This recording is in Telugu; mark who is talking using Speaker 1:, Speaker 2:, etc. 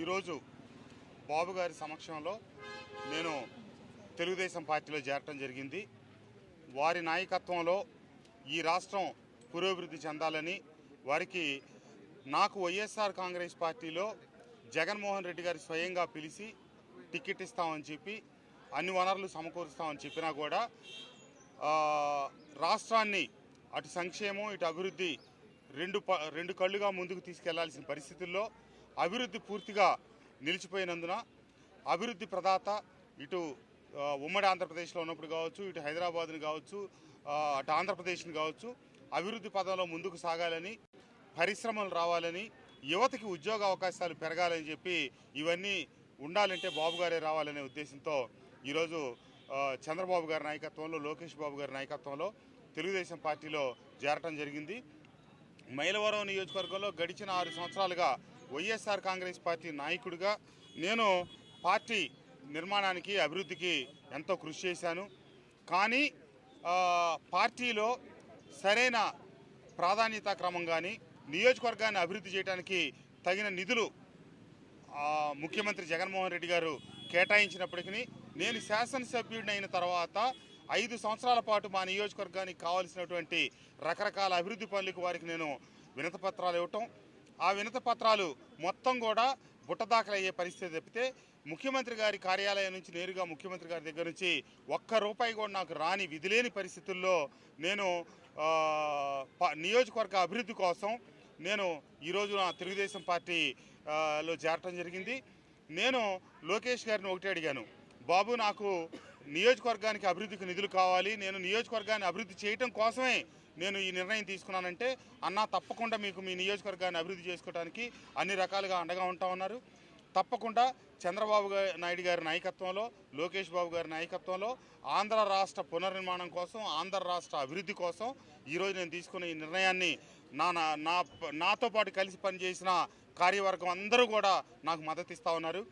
Speaker 1: ఈరోజు బాబు గారి సమక్షంలో నేను తెలుగుదేశం పార్టీలో చేరటం జరిగింది. వారి నాయకత్వంలో ఈ రాష్ట్రం పురోభివృద్ధి చెందాలని వారికి నాకు వైఎస్ఆర్ కాంగ్రెస్ పార్టీలో జగన్మోహన్ రెడ్డి గారు స్వయంగా పిలిచి టికెట్ ఇస్తామని చెప్పి అన్ని వనరులు సమకూరుస్తామని చెప్పినా కూడా రాష్ట్రాన్ని అటు సంక్షేమం ఇటు అభివృద్ధి రెండు ప రెండు కళ్ళుగా ముందుకు తీసుకెళ్ళాల్సిన పరిస్థితుల్లో అభివృద్ధి పూర్తిగా నిలిచిపోయినందున అభివృద్ధి ప్రదాత ఇటు ఉమ్మడి ఆంధ్రప్రదేశ్లో ఉన్నప్పుడు కావచ్చు ఇటు హైదరాబాద్ని కావచ్చు అటు ఆంధ్రప్రదేశ్ని కావచ్చు అభివృద్ధి పదంలో ముందుకు సాగాలని పరిశ్రమలు రావాలని యువతకి ఉద్యోగ అవకాశాలు పెరగాలని చెప్పి ఇవన్నీ ఉండాలంటే బాబు గారే రావాలనే ఉద్దేశంతో ఈరోజు చంద్రబాబు గారి నాయకత్వంలో లోకేష్ బాబు గారి నాయకత్వంలో తెలుగుదేశం పార్టీలో చేరటం జరిగింది. మైలవరం నియోజకవర్గంలో గడిచిన ఆరు సంవత్సరాలుగా వైఎస్ఆర్ కాంగ్రెస్ పార్టీ నాయకుడిగా నేను పార్టీ నిర్మాణానికి అభివృద్ధికి ఎంతో కృషి చేశాను. కానీ పార్టీలో సరైన ప్రాధాన్యతా క్రమం కానీ నియోజకవర్గాన్ని అభివృద్ధి చేయడానికి తగిన నిధులు ముఖ్యమంత్రి జగన్మోహన్ రెడ్డి గారు కేటాయించినప్పటికీ నేను శాసనసభ్యుడిని అయిన తర్వాత ఐదు సంవత్సరాల పాటు మా నియోజకవర్గానికి కావాల్సినటువంటి రకరకాల అభివృద్ధి పనులకు వారికి నేను వినత పత్రాలు ఇవ్వటం ఆ వినత పత్రాలు మొత్తం కూడా బుట్టదాఖలయ్యే పరిస్థితి తప్పితే ముఖ్యమంత్రి గారి కార్యాలయం నుంచి నేరుగా ముఖ్యమంత్రి గారి దగ్గర నుంచి ఒక్క రూపాయి కూడా నాకు రాని విధిలేని పరిస్థితుల్లో నేను ప- నియోజకవర్గ అభివృద్ధి కోసం నేను ఈరోజు నా తెలుగుదేశం పార్టీ లో చేరటం జరిగింది. నేను లోకేష్ గారిని ఒకటే అడిగాను బాబు నాకు నియోజకవర్గానికి అభివృద్ధికి నిధులు కావాలి. నేను నియోజకవర్గాన్ని అభివృద్ధి చేయటం కోసమే నేను ఈ నిర్ణయం తీసుకున్నానంటే అన్నా తప్పకుండా మీకు మీ నియోజకవర్గాన్ని అభివృద్ధి చేసుకోవడానికి అన్ని రకాలుగా అండగా ఉంటా ఉన్నారు. తప్పకుండా చంద్రబాబు నాయుడు గారి నాయకత్వంలో లోకేష్ బాబు గారి నాయకత్వంలో ఆంధ్ర రాష్ట్ర పునర్నిర్మాణం కోసం ఆంధ్ర రాష్ట్ర అభివృద్ధి కోసం ఈరోజు నేను తీసుకున్న ఈ నిర్ణయాన్ని నా నా నా- నాతో పాటు కలిసి పనిచేసిన కార్యవర్గం అందరూ కూడా నాకు మద్దతు ఇస్తూ ఉన్నారు.